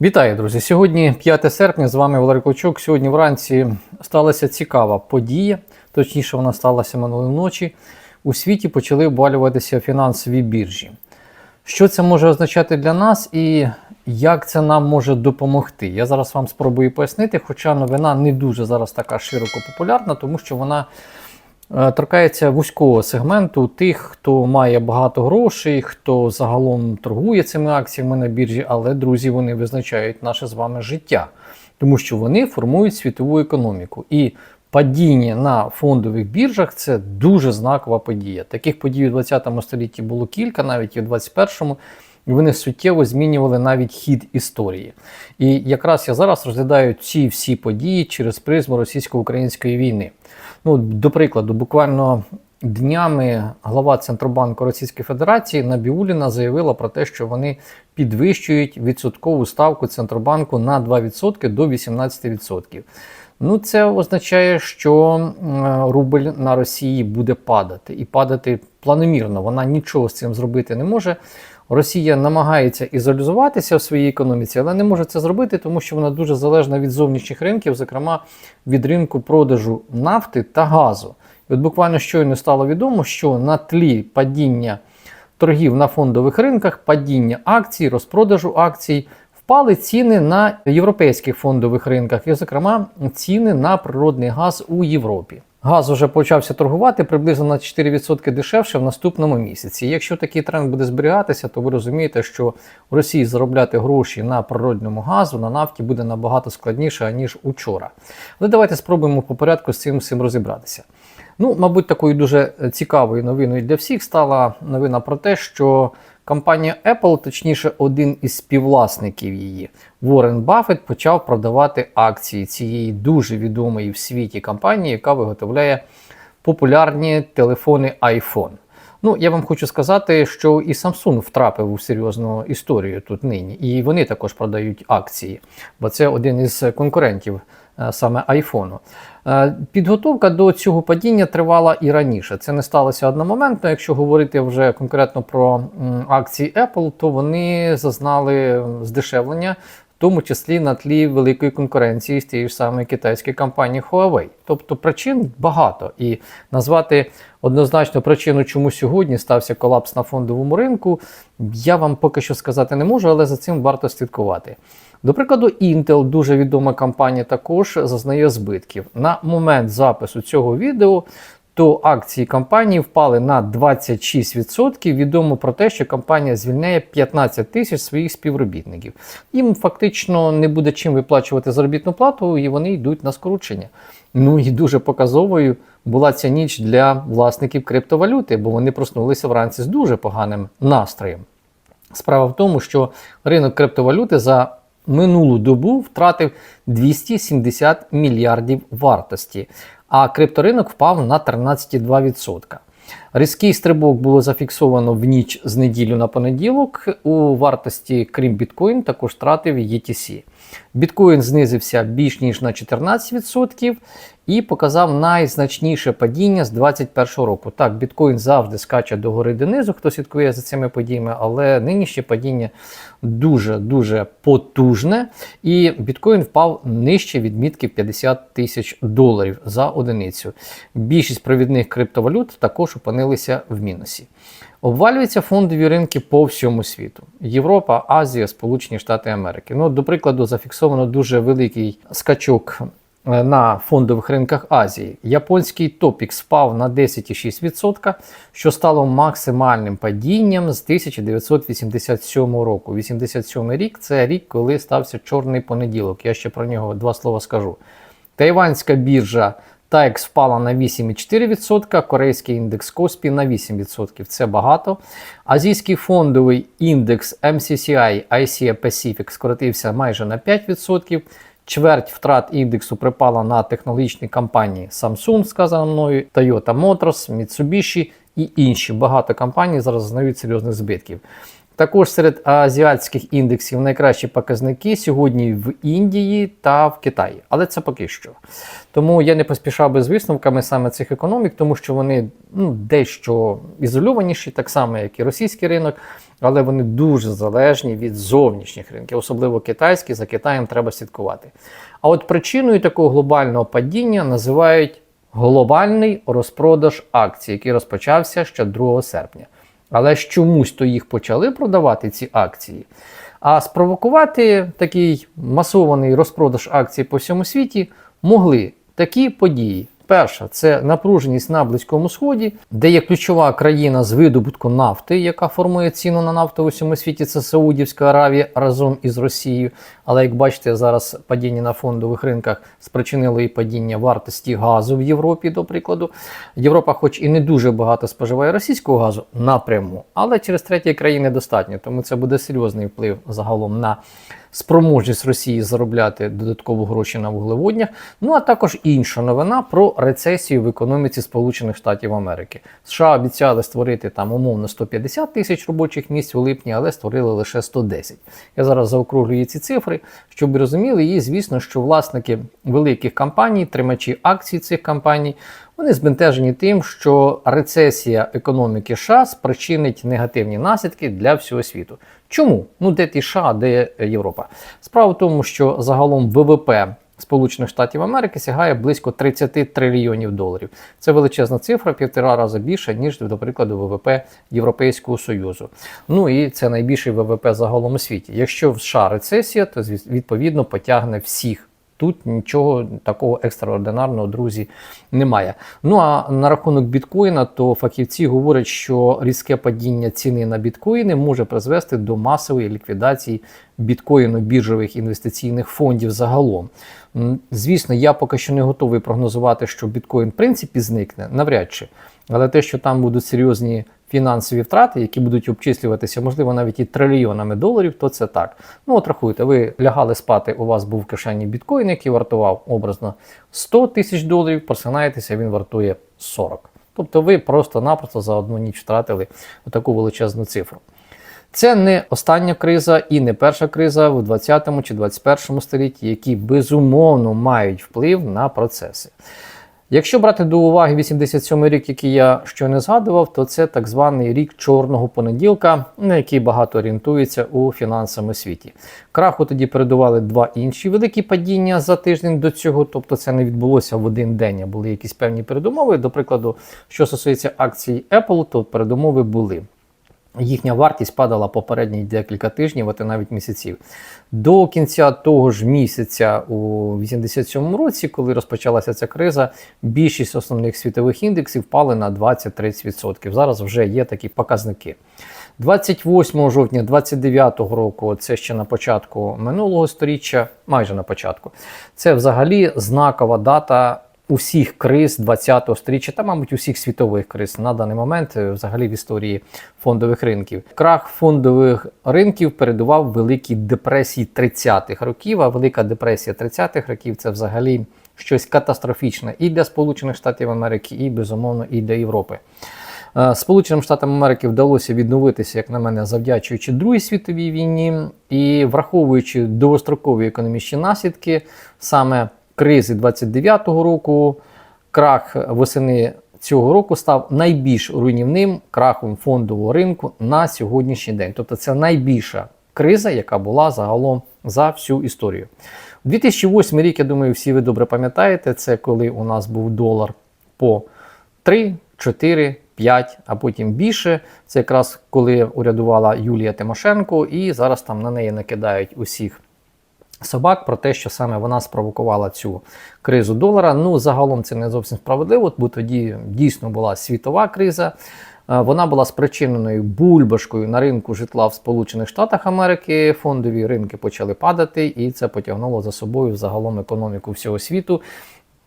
Вітаю, друзі! Сьогодні 5 серпня, з вами Валерій Клочок. Сьогодні вранці сталася цікава подія, точніше, вона сталася минулої ночі. У світі почали обвалюватися фінансові біржі. Що це може означати для нас і як це нам може допомогти? Я зараз вам спробую пояснити, хоча новина не дуже зараз така широко популярна, тому що вона торкається вузького сегменту тих, хто має багато грошей, хто загалом торгує цими акціями на біржі, але друзі, вони визначають наше з вами життя, тому що вони формують світову економіку. І падіння на фондових біржах це дуже знакова подія. Таких подій у 20 столітті було кілька, навіть і в 21-му. І вони суттєво змінювали навіть хід історії. І якраз я зараз розглядаю ці всі події через призму російсько-української війни. Ну, до прикладу, буквально днями глава Центробанку Російської Федерації Набіуліна заявила про те, що вони підвищують відсоткову ставку Центробанку на 2% до 18%. Ну, це означає, що рубль на Росії буде падати і падати планомірно. Вона нічого з цим зробити не може. Росія намагається ізолізуватися в своїй економіці, але не може це зробити, тому що вона дуже залежна від зовнішніх ринків, зокрема від ринку продажу нафти та газу. І от буквально щойно стало відомо, що на тлі падіння торгів на фондових ринках, падіння акцій, розпродажу акцій. Впали ціни на європейських фондових ринках, і, зокрема, ціни на природний газ у Європі. Газ вже почався торгувати приблизно на 4% дешевше в наступному місяці. Якщо такий тренд буде зберігатися, то ви розумієте, що в Росії заробляти гроші на природному газу, на нафті буде набагато складніше, ніж учора. Але давайте спробуємо по порядку з цим всім розібратися. Ну, мабуть, такою дуже цікавою новиною для всіх стала новина про те, що компанія Apple, точніше, один із співвласників її, Уоррен Баффет, почав продавати акції цієї дуже відомої в світі компанії, яка виготовляє популярні телефони iPhone. Ну, я вам хочу сказати, що і Samsung втрапив у серйозну історію тут нині, і вони також продають акції, бо це один із конкурентів е, саме айфону. Е, Підготовка до цього падіння тривала і раніше. Це не сталося одномоментно. Якщо говорити вже конкретно про акції Apple, то вони зазнали здешевлення. Тому числі на тлі великої конкуренції з тієї ж самої китайської компанії Huawei. Тобто причин багато. І назвати однозначно причину, чому сьогодні стався колапс на фондовому ринку, я вам поки що сказати не можу, але за цим варто слідкувати. До прикладу, Intel, дуже відома компанія, також зазнає збитків. На момент запису цього відео то акції компанії впали на 26%. Відомо про те, що компанія звільняє 15 тисяч своїх співробітників. Їм фактично не буде чим виплачувати заробітну плату, і вони йдуть на скорочення. Ну і дуже показовою була ця ніч для власників криптовалюти, бо вони проснулися вранці з дуже поганим настроєм. Справа в тому, що ринок криптовалюти за минулу добу втратив 270 мільярдів вартості, а крипторинок впав на 13,2%. Різкий стрибок було зафіксовано в ніч з неділю на понеділок. У вартості, крім біткоін, також втратив ETC. Біткоін знизився більш ніж на 14% і показав найзначніше падіння з 2021 року. Так, біткоін завжди скаче до гори донизу, хто слідкує за цими подіями, але нинішнє падіння дуже-дуже потужне. І біткоін впав нижче відмітки 50 тисяч доларів за одиницю. Більшість провідних криптовалют також опинилися в мінусі. Обвалюються фондові ринки по всьому світу: Європа, Азія, Сполучені Штати Америки. Ну, до прикладу, зафіксовано дуже великий скачок е, на фондових ринках Азії. Японський топікс впав на 10,6%, що стало максимальним падінням з 1987 року. 87 рік це рік, коли стався чорний понеділок. Я ще про нього два слова скажу. Тайванська біржа TAEX впала на 8,4%, корейський індекс Коспі на 8%. Це багато. Азійський фондовий індекс MCCI ICA Pacific скоротився майже на 5%. Чверть втрат індексу припала на технологічні компанії Samsung, сказано мною, Toyota Motors, Mitsubishi і інші. Багато компаній зараз зазнають серйозних збитків. Також серед азіатських індексів найкращі показники сьогодні в Індії та в Китаї, але це поки що. Тому я не поспішав би з висновками саме цих економік, тому що вони ну, дещо ізольованіші, так само, як і російський ринок, але вони дуже залежні від зовнішніх ринків, особливо китайські, за Китаєм треба слідкувати. А от причиною такого глобального падіння називають глобальний розпродаж акцій, який розпочався ще 2 серпня. Але ж чомусь то їх почали продавати ці акції. А спровокувати такий масований розпродаж акцій по всьому світі могли такі події. Перша це напруженість на Близькому Сході, де є ключова країна з видобутку нафти, яка формує ціну на нафту у всьому світі. Це Саудівська Аравія разом із Росією. Але як бачите, зараз падіння на фондових ринках спричинило і падіння вартості газу в Європі, до прикладу. Європа, хоч і не дуже багато споживає російського газу напряму, але через треті країни достатньо. Тому це буде серйозний вплив загалом на спроможність Росії заробляти додатково гроші на вуглеводнях. Ну а також інша новина про рецесію в економіці Сполучених Штатів Америки. США обіцяли створити там умовно 150 тисяч робочих місць у липні, але створили лише 110. Я зараз заокруглюю ці цифри, щоб розуміли. І звісно, що власники великих компаній, тримачі акцій цих компаній. Вони збентежені тим, що рецесія економіки США спричинить негативні наслідки для всього світу. Чому? Ну де ті США, де Європа? Справа в тому, що загалом ВВП Сполучених Штатів Америки сягає близько 30 трильйонів доларів. Це величезна цифра, півтора рази більше, ніж, до прикладу, ВВП Європейського Союзу. Ну і це найбільший ВВП загалом у світі. Якщо в США рецесія, то відповідно потягне всіх. Тут нічого такого екстраординарного, друзі, немає. Ну а на рахунок біткоїна, то фахівці говорять, що різке падіння ціни на біткоїни може призвести до масової ліквідації біткоїну біржових інвестиційних фондів загалом. Звісно, я поки що не готовий прогнозувати, що біткоін в принципі зникне, навряд чи. Але те, що там будуть серйозні фінансові втрати, які будуть обчислюватися, можливо, навіть і трильйонами доларів, то це так. Ну, от рахуйте, ви лягали спати, у вас був в кишені біткоін, який вартував образно 100 тисяч доларів, просинаєтеся, він вартує 40. Тобто ви просто-напросто за одну ніч втратили таку величезну цифру. Це не остання криза і не перша криза в 20 чи 21 столітті, які безумовно мають вплив на процеси. Якщо брати до уваги 87 рік, який я щойно згадував, то це так званий рік чорного понеділка, на який багато орієнтується у фінансовому світі. Краху тоді передували два інші великі падіння за тиждень до цього, тобто це не відбулося в один день, а були якісь певні передумови. До прикладу, що стосується акцій Apple, то передумови були. Їхня вартість падала попередні декілька тижнів, а то навіть місяців. До кінця того ж місяця, у 87-му році, коли розпочалася ця криза, більшість основних світових індексів впали на 20-30%. Зараз вже є такі показники. 28 жовтня 29 року, це ще на початку минулого століття, майже на початку, це взагалі знакова дата усіх криз 20-го сторіччя та, мабуть, усіх світових криз на даний момент, е, взагалі в історії фондових ринків. Крах фондових ринків передував великій депресії 30-х років. А велика депресія 30-х років це взагалі щось катастрофічне і для Сполучених Штатів Америки, і безумовно, і для Європи. Е, Сполученим Штатам Америки вдалося відновитися, як на мене, завдячуючи Другій світовій війні і враховуючи довгострокові економічні наслідки, саме кризи 29-го року, крах восени цього року став найбільш руйнівним крахом фондового ринку на сьогоднішній день. Тобто це найбільша криза, яка була загалом за всю історію. 2008 рік, я думаю, всі ви добре пам'ятаєте, це коли у нас був долар по 3, 4, 5, а потім більше. Це якраз коли урядувала Юлія Тимошенко, і зараз там на неї накидають усіх собак про те, що саме вона спровокувала цю кризу долара. Ну, загалом це не зовсім справедливо, бо тоді дійсно була світова криза. Е, вона була спричиненою бульбашкою на ринку житла в Сполучених Штатах Америки. Фондові ринки почали падати, і це потягнуло за собою загалом економіку всього світу.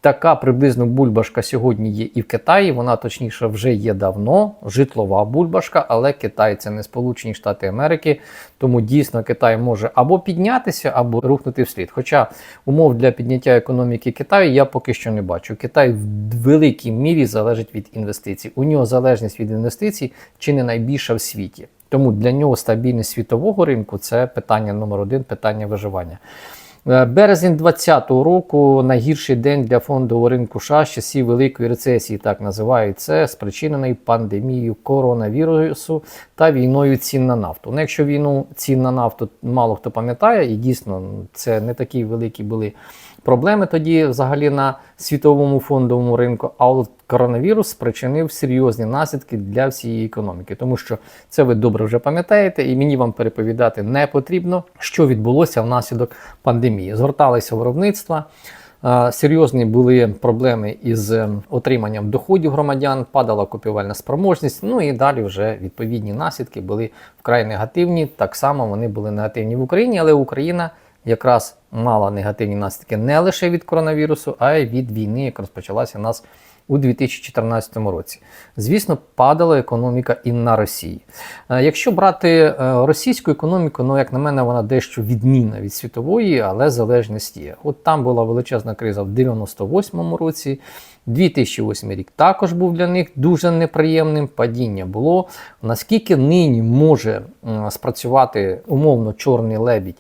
Така приблизно бульбашка сьогодні є і в Китаї. Вона точніше вже є давно, житлова бульбашка, але Китай це не Сполучені Штати Америки, тому дійсно Китай може або піднятися, або рухнути вслід. Хоча умов для підняття економіки Китаю я поки що не бачу. Китай в великій мірі залежить від інвестицій. У нього залежність від інвестицій чи не найбільша в світі. Тому для нього стабільність світового ринку це питання номер один, питання виживання. Е, Березень 2020 року найгірший день для фондового ринку США з часів великої рецесії, так називають це, спричинений пандемією коронавірусу та війною цін на нафту. Ну, якщо війну цін на нафту мало хто пам'ятає, і дійсно ну, це не такі великі були проблеми тоді взагалі на світовому фондовому ринку. А от коронавірус спричинив серйозні наслідки для всієї економіки, тому що це ви добре вже пам'ятаєте, і мені вам переповідати не потрібно, що відбулося внаслідок пандемії. Згорталися виробництва. Серйозні були проблеми із е, отриманням доходів громадян, падала купівельна спроможність. Ну і далі вже відповідні наслідки були вкрай негативні. Так само вони були негативні в Україні, але Україна якраз мала негативні наслідки не лише від коронавірусу, а й від війни, яка розпочалася у нас у 2014 році. Звісно, падала економіка і на Росії. Е, Якщо брати е, російську економіку, ну як на мене, вона дещо відмінна від світової, але залежність є. От там була величезна криза в 98-му році. 2008 рік також був для них дуже неприємним. Падіння було. Наскільки нині може спрацювати умовно чорний лебідь?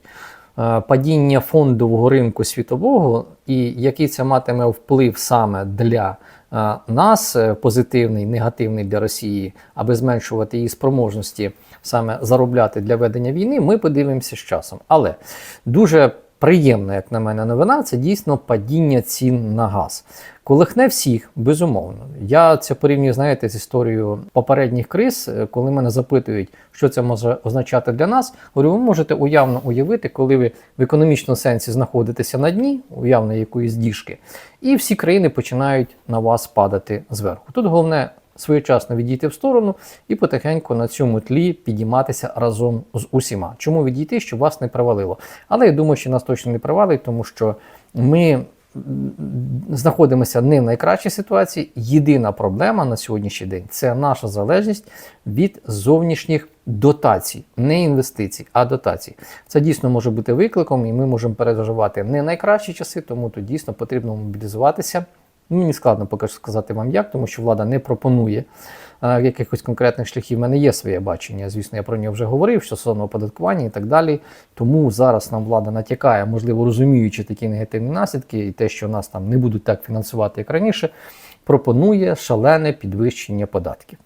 Е, Падіння фондового ринку світового, і який це матиме вплив саме для е, нас, е, позитивний, негативний для Росії, аби зменшувати її спроможності саме заробляти для ведення війни, ми подивимося з часом. Але дуже приємна, як на мене, новина це дійсно падіння цін на газ. Колихне всіх, безумовно. Я це порівнюю, знаєте, з історією попередніх криз, коли мене запитують, що це може означати для нас. Говорю, ви можете уявно уявити, коли ви в економічному сенсі знаходитеся на дні, уявно якоїсь діжки, і всі країни починають на вас падати зверху. Тут головне своєчасно відійти в сторону і потихеньку на цьому тлі підійматися разом з усіма. Чому відійти, щоб вас не привалило? Але я думаю, що нас точно не привалить, тому що ми знаходимося не в найкращій ситуації. Єдина проблема на сьогоднішній день це наша залежність від зовнішніх дотацій, не інвестицій, а дотацій. Це дійсно може бути викликом, і ми можемо переживати не найкращі часи, тому тут дійсно потрібно мобілізуватися. Ну, Мені складно поки що сказати вам як, тому що влада не пропонує е, якихось конкретних шляхів. У мене є своє бачення. Звісно, я про нього вже говорив, що стосовно оподаткування і так далі. Тому зараз нам влада натякає, можливо, розуміючи такі негативні наслідки, і те, що нас там не будуть так фінансувати, як раніше, пропонує шалене підвищення податків.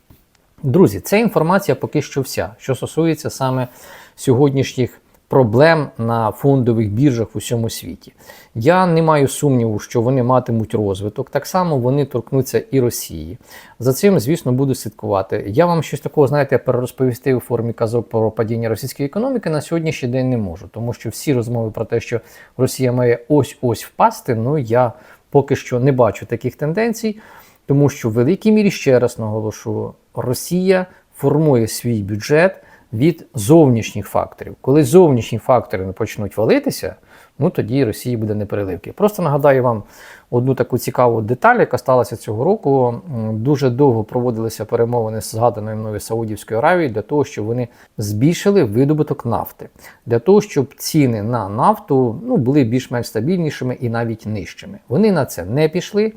Друзі, це інформація поки що вся, що стосується саме сьогоднішніх проблем на фондових біржах в усьому світі. Я не маю сумніву, що вони матимуть розвиток. Так само вони торкнуться і Росії. За цим, звісно, буду слідкувати. Я вам щось такого, знаєте, перерозповісти у формі казок про падіння російської економіки на сьогоднішній день не можу, тому що всі розмови про те, що Росія має ось-ось впасти, ну я поки що не бачу таких тенденцій. Тому що в великій мірі ще раз наголошу, Росія формує свій бюджет від зовнішніх факторів. Коли зовнішні фактори не почнуть валитися, ну тоді Росії буде непереливки. Просто нагадаю вам одну таку цікаву деталь, яка сталася цього року. Дуже довго проводилися перемовини з згаданою мною Саудівською Аравією для того, щоб вони збільшили видобуток нафти, для того, щоб ціни на нафту ну, були більш-менш стабільнішими і навіть нижчими. Вони на це не пішли.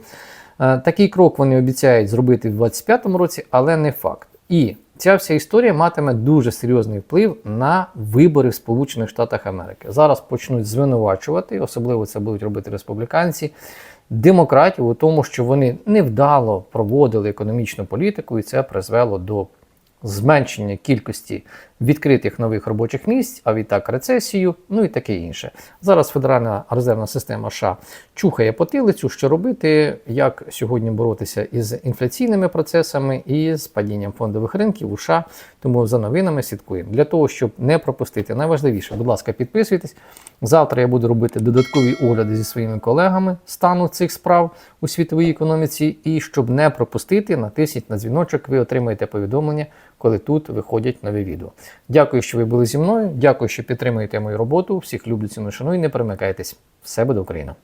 Е, Такий крок вони обіцяють зробити в 2025 році, але не факт. І ця вся історія матиме дуже серйозний вплив на вибори в Сполучених Штатах Америки. Зараз почнуть звинувачувати, особливо це будуть робити республіканці, демократів у тому, що вони невдало проводили економічну політику, і це призвело до зменшення кількості відкритих нових робочих місць, а відтак рецесію, ну і таке інше. Зараз Федеральна резервна система США чухає потилицю, що робити, як сьогодні боротися із інфляційними процесами і з падінням фондових ринків у США. Тому за новинами слідкуємо. Для того, щоб не пропустити найважливіше, будь ласка, підписуйтесь. Завтра я буду робити додаткові огляди зі своїми колегами стану цих справ у світовій економіці. І щоб не пропустити, натисніть на дзвіночок, ви отримаєте повідомлення, коли тут виходять нові відео. Дякую, що ви були зі мною. Дякую, що підтримуєте мою роботу. Всіх люблю, ціну шану і Не перемикайтесь. Все буде Україна!